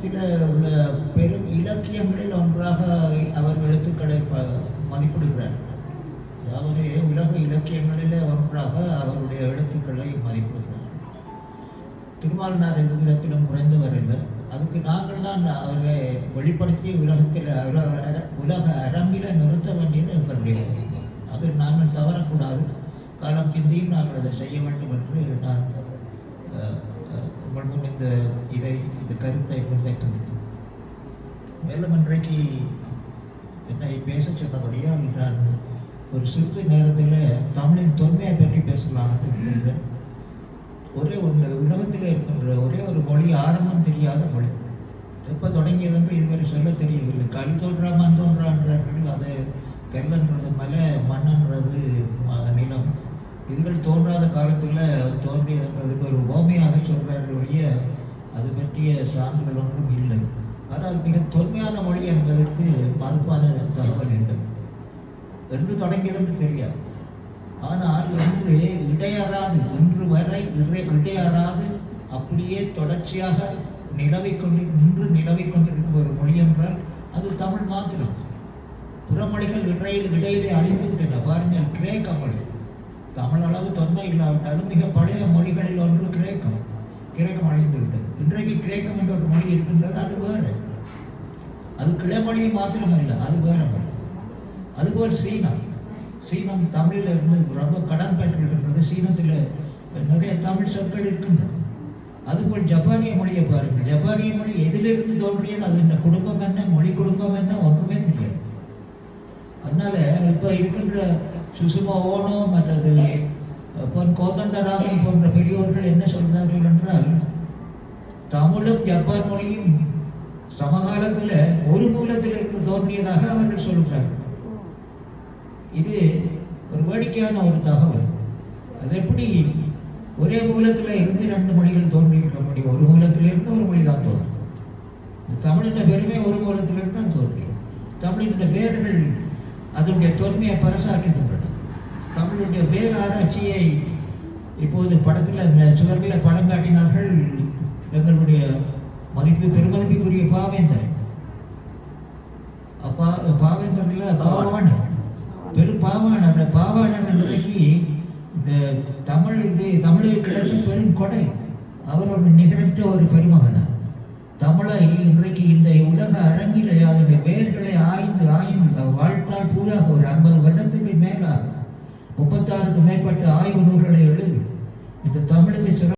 உலகத்தில் உள்ள பெரும் இலக்கியங்களில் ஒன்றாக அவர் எழுத்துக்களை ப- மதிப்பிடுகிறார். அதாவது உலக இலக்கியங்களில் ஒன்றாக அவருடைய எழுத்துக்களை மதிப்பிடுகிறார். திருமாலனார் எந்த விதத்திலும் குறைந்தவர் இல்லை அதுக்கு நாங்கள் தான் அவரை வெளிப்படுத்தி உலகத்தில் உலக அர- உலக நிறுத்த வேண்டியது எங்களுடைய அது நாங்கள் தவறக்கூடாது. காலம் சிந்தியும் நாங்கள் அதை செய்ய வேண்டும் என்று நான் அஹ், இந்த இதை இந்த கருத்தை முன்வைக்கின்றேன் மேலும் இன்றைக்கு என்னை பேச சொன்னபடியால் நான் ஒரு சிறிது நேரத்தில் தமிழின் தொன்மையை பற்றி பேசலாம்னு நினைக்கிறேன் ஒரே ஒன்று உலகத்தில் இருக்கின்ற ஒரே ஒரு மொழி ஆரம்பம் தெரியாத மொழி. எப்போ தொடங்கியது என்று இதுவரை சொல்ல தெரியவில்லை. கல் தோன்றா மண் தோன்றான்றார்கள் அது கல்லன்றது மலை மண்ணன்றது ம- நிலம். இதுகள் தோன்றாத காலத்தில் தோன்றியதுன்றதுக்கு ஒரு உபமையாக சொல்கிறார்கள் ஒழிய அது பற்றிய சான்றுகள் ஒன்றும் இல்லை. ஆனால் மிக தொன்மையான மொழி என்பதற்கு மறுப்பான தகவல் இல்லை. என்று தொடங்கியது தெரியாது. ஆனால் இன்று இடையறாது இன்று வரை இடையறாது அப்படியே தொடர்ச்சியாக நிலவிக் கொண்டு இன்று நிலவிக் கொண்டிருக்கும் ஒரு மொழி என்றால் அது தமிழ் மாத்திரம். புறமொழிகள் இடையில் இடையிலே அழிந்து விட்டன பாருங்கள் கிரேக்க மொழி. தமிழ் அளவு தொன்மை இல்லாவிட்டாலும் மிக பழைய மொழிகளில் ஒன்று கிரேக்கம் கிரேக்கம் அழிந்து விட்டது இன்றைக்கு கிரேக்கம் என்ற ஒரு மொழி இருக்கின்றது அது வேறு. அது கிளைமொழி மாத்திரமல்ல அது வேற மொழி. அதுபோல் சீனம் சீனம் தமிழில் இருந்து ரொம்ப கடன் பெற்றிருக்கின்றது. சீனத்தில் நிறைய தமிழ் சொற்கள் இருக்கின்றன அதுபோல் ஜப்பானிய மொழியை பாருங்கள். ஜப்பானிய மொழி எதிலிருந்து தோன்றியது? அது இந்த குடும்பம் என்ன? மொழி குடும்பம் என்ன? ஒன்றுமே தெரியாது. அதனால இப்போ இருக்கின்ற சுசுமா ஓனோ மற்றது பொன் கோதண்டராமன் போன்ற பெரியோர்கள் என்ன சொல்கிறார்கள் என்றால் தமிழும் ஜப்பான் மொழியும் சமகாலத்தில் ஒரு மூலத்தில் இருந்து தோன்றியதாக அவர்கள் சொல்கிறார்கள். இது ஒரு வேடிக்கையான ஒரு தகவல். அது எப்படி ஒரே மூலத்தில் இருந்து ரெண்டு மொழிகள் தோன்றியிருக்க முடியும் ஒரு மூலத்தில் இருந்து ஒரு மொழி தான் தோன்றும். தமிழின் பெருமை ஒரு மூலத்திலிருந்து தான் தோன்றியது தமிழின் வேர்கள் அதனுடைய தொன்மையை பரசாக்கின்றன. தமிழுடைய வேர் ஆராய்ச்சியை இப்போது படத்தில் இந்த படம் காட்டினார்கள் பாவேந்தர் அப்பா பாவேந்தர்ல பாவாணர் பெரும் பாவாணர் அந்த இன்றைக்கு இந்த தமிழ் இது தமிழுக்கு கிடைக்கும் பெரும் கொடை. அவர் ஒரு நிகரற்ற ஒரு பெருமகனார். தமிழை இன்றைக்கு இந்த உலக அரங்கில் அதனுடைய வேர்களை ஆய்ந்து ஆய்ந்து வாழ்த்தால் பூரா ஒரு ஐம்பது வருடத்துக்கு மேலாக முப்பத்தாறுக்கு மேற்பட்ட ஆய்வு நூல்களை எழுதி இந்த தமிழுக்கு